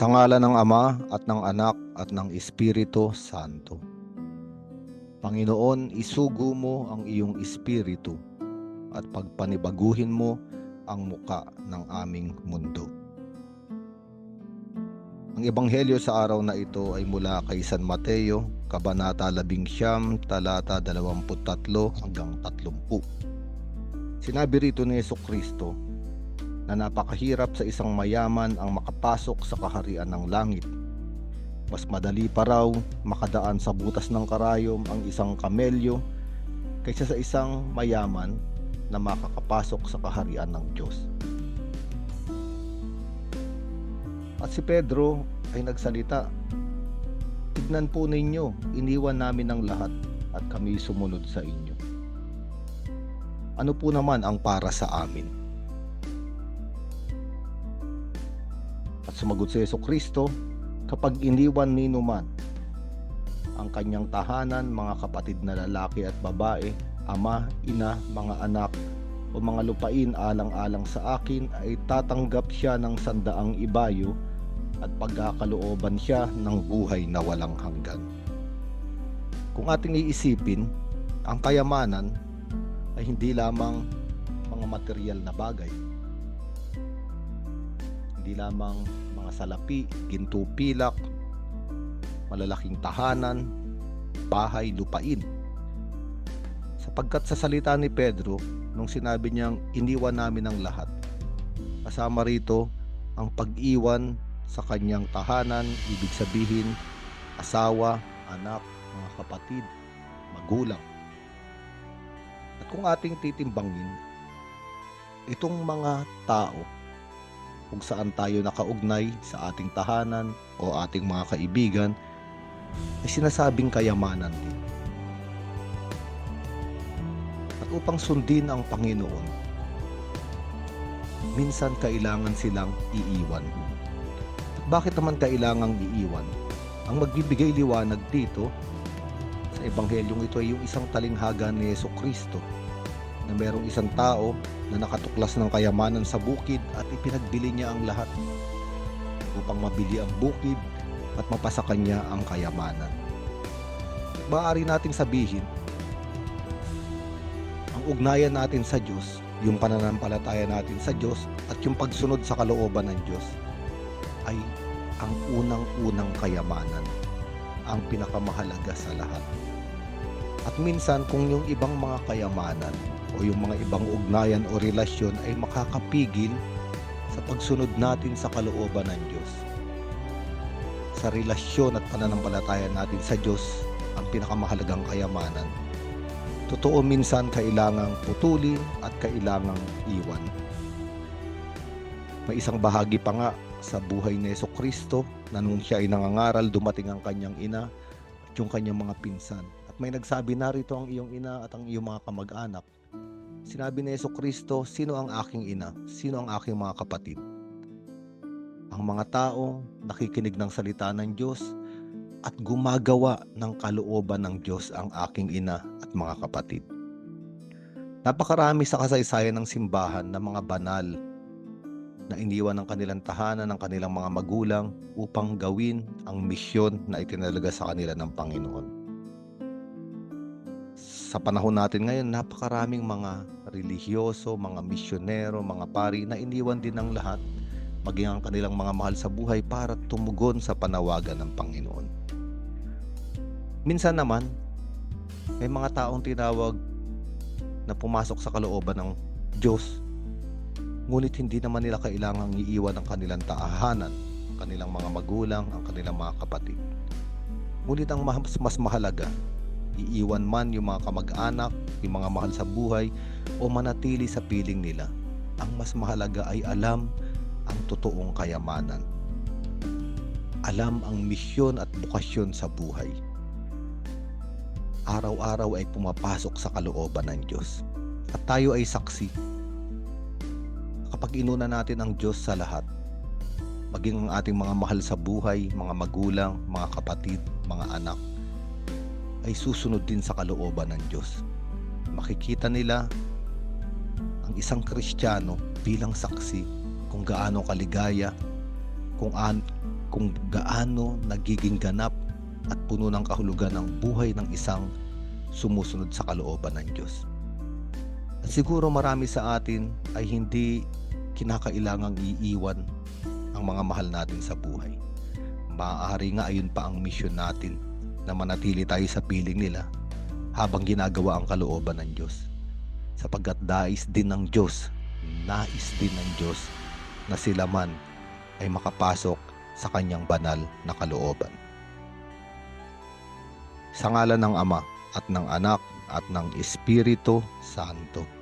Sa ngala ng Ama at ng Anak at ng Espiritu Santo. Panginoon, isugo mo ang iyong espiritu at pagpanibaguhin mo ang muka ng aming mundo. Ang ebanghelyo sa araw na ito ay mula kay San Mateo, Kabanata 11, talata 23 hanggang 30. Sinabi rito ni Yeso Kristo na napakahirap sa isang mayaman ang makapasok sa kaharian ng langit. Mas madali pa raw makadaan sa butas ng karayom ang isang kamelyo kaysa sa isang mayaman na makakapasok sa kaharian ng Diyos. At si Pedro ay nagsalita, Tignan po ninyo, iniwan namin ang lahat at kami sumunod sa inyo. Ano po naman ang para sa amin? Sumagot si Yeso Kristo, kapag iniwan ni man ang kanyang tahanan, mga kapatid na lalaki at babae, ama, ina, mga anak, o mga lupain alang-alang sa akin ay tatanggap siya ng sandaang ibayo at pagkakalooban siya ng buhay na walang hanggan. Kung ating iisipin, ang kayamanan ay hindi lamang mga material na bagay. Hindi lamang mga salapi, ginto pilak, malalaking tahanan, bahay, lupain. Sapagkat sa salita ni Pedro, nung sinabi niyang iniwan namin ang lahat, kasama rito ang pag-iwan sa kanyang tahanan, ibig sabihin asawa, anak, mga kapatid, magulang. At kung ating titimbangin, itong mga tao kung saan tayo nakaugnay sa ating tahanan o ating mga kaibigan ay sinasabing kayamanan din. At upang sundin ang Panginoon, minsan kailangan silang iiwan. At bakit naman kailangang iiwan? Ang magbibigay liwanag dito sa ebanghelyong ito ay yung isang talinghaga ni Yeso Kristo na merong isang tao na nakatuklas ng kayamanan sa bukid at ipinagbili niya ang lahat upang mabili ang bukid at mapasa kanya ang kayamanan. Maaari nating sabihin, ang ugnayan natin sa Diyos, yung pananampalataya natin sa Diyos at yung pagsunod sa kalooban ng Diyos ay ang unang-unang kayamanan, ang pinakamahalaga sa lahat. At minsan kung yung ibang mga kayamanan o yung mga ibang ugnayan o relasyon ay makakapigil sa pagsunod natin sa kalooban ng Diyos. Sa relasyon at pananampalataya natin sa Diyos ang pinakamahalagang kayamanan. Totoo minsan kailangang putulin at kailangang iwan. May isang bahagi pa nga sa buhay ni Yeso Kristo na nung siya ay nangangaral dumating ang kanyang ina at yung kanyang mga pinsan. At may nagsabi narito ang iyong ina at ang iyong mga kamag-anak. Sinabi ni Yeso Kristo, sino ang aking ina? Sino ang aking mga kapatid? Ang mga tao nakikinig ng salita ng Diyos at gumagawa ng kalooban ng Diyos ang aking ina at mga kapatid. Napakarami sa kasaysayan ng simbahan na mga banal na iniwan ng kanilang tahanan ng kanilang mga magulang upang gawin ang misyon na itinalaga sa kanila ng Panginoon. Sa panahon natin ngayon, napakaraming mga relihiyoso, mga misyonero, mga pari na iniwan din ng lahat maging ang kanilang mga mahal sa buhay para tumugon sa panawagan ng Panginoon. Minsan naman, may mga taong tinawag na pumasok sa kalooban ng Diyos ngunit hindi naman nila kailangang iiwan ang kanilang tahanan, ang kanilang mga magulang, ang kanilang mga kapatid. Ngunit ang mas, mas mahalaga, iiwan man yung mga kamag-anak, yung mga mahal sa buhay, o manatili sa piling nila. Ang mas mahalaga ay alam ang totoong kayamanan. Alam ang misyon at bukasyon sa buhay. Araw-araw ay pumapasok sa kalooban ng Diyos. At tayo ay saksi kapag inuna natin ang Diyos sa lahat, maging ang ating mga mahal sa buhay, mga magulang, mga kapatid, mga anak, ay susunod din sa kalooban ng Diyos. Makikita nila ang isang Kristiyano bilang saksi kung gaano kaligaya, kung an kung gaano nagiging ganap at puno ng kahulugan ang buhay ng isang sumusunod sa kalooban ng Diyos. At siguro marami sa atin ay hindi kinakailangang iiwan ang mga mahal natin sa buhay. Maaari nga ayun pa ang misyon natin na manatili tayo sa piling nila habang ginagawa ang kalooban ng Diyos. Sapagkat dais din ng Diyos, nais din ng Diyos na sila man ay makapasok sa kanyang banal na kalooban. Sa ngalan ng Ama at ng Anak at ng Espiritu Santo.